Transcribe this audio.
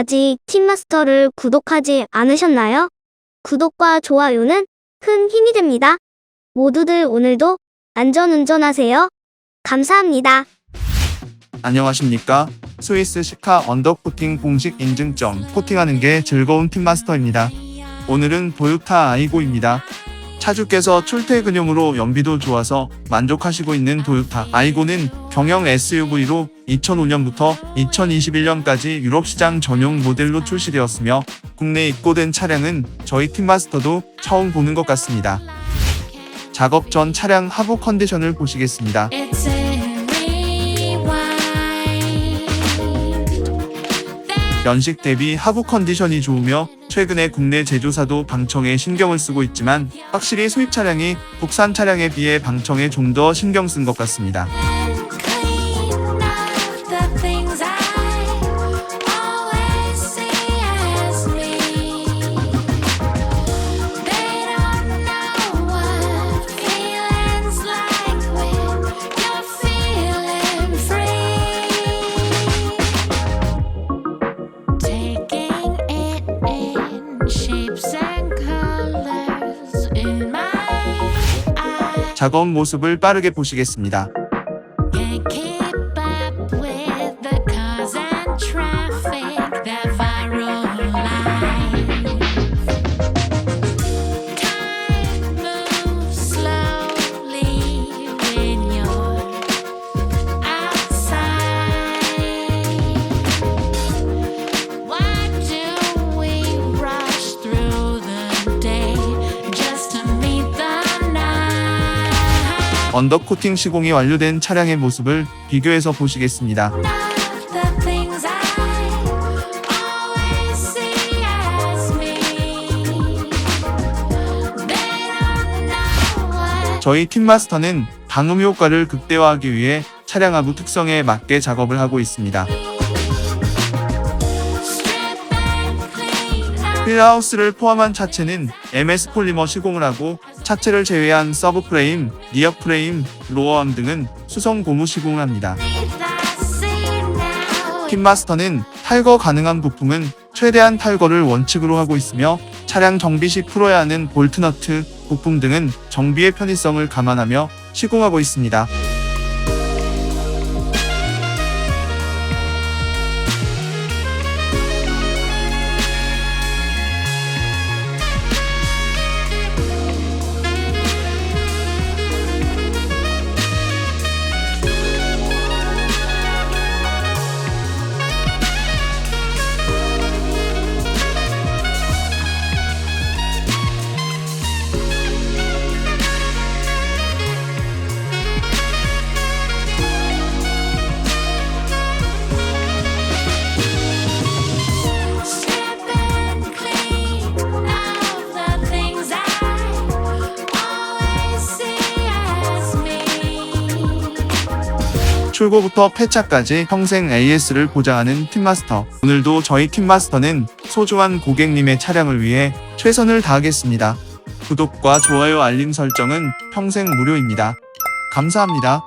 아직 팀마스터를 구독하지 않으셨나요? 구독과 좋아요는 큰 힘이 됩니다. 모두들 오늘도 안전운전하세요. 감사합니다. 안녕하십니까? 스위스 시카 언더코팅 공식 인증점 코팅하는 게 즐거운 팀마스터입니다. 오늘은 도요타 아이고입니다. 차주께서 출퇴근용으로 연비도 좋아서 만족하시고 있는 도요타 아이고는 경영 SUV로 2005년부터 2021년까지 유럽 시장 전용 모델로 출시되었으며 국내에 입고된 차량은 저희 팀마스터도 처음 보는 것 같습니다. 작업 전 차량 하부 컨디션을 보시겠습니다. 연식 대비 하부 컨디션이 좋으며 최근에 국내 제조사도 방청에 신경을 쓰고 있지만 확실히 수입 차량이 국산 차량에 비해 방청에 좀 더 신경 쓴 것 같습니다. 작업 모습을 빠르게 보시겠습니다. 언더코팅 시공이 완료된 차량의 모습을 비교해서 보시겠습니다. 저희 팀마스터는 방음 효과를 극대화하기 위해 차량 하부 특성에 맞게 작업을 하고 있습니다. 휠하우스를 포함한 차체는 MS 폴리머 시공을 하고 차체를 제외한 서브 프레임, 리어 프레임, 로어암 등은 수성 고무 시공을 합니다. 팀마스터는 탈거 가능한 부품은 최대한 탈거를 원칙으로 하고 있으며 차량 정비 시 풀어야 하는 볼트너트, 부품 등은 정비의 편의성을 감안하며 시공하고 있습니다. 출고부터 폐차까지 평생 AS를 보장하는 팀마스터. 오늘도 저희 팀마스터는 소중한 고객님의 차량을 위해 최선을 다하겠습니다. 구독과 좋아요 알림 설정은 평생 무료입니다. 감사합니다.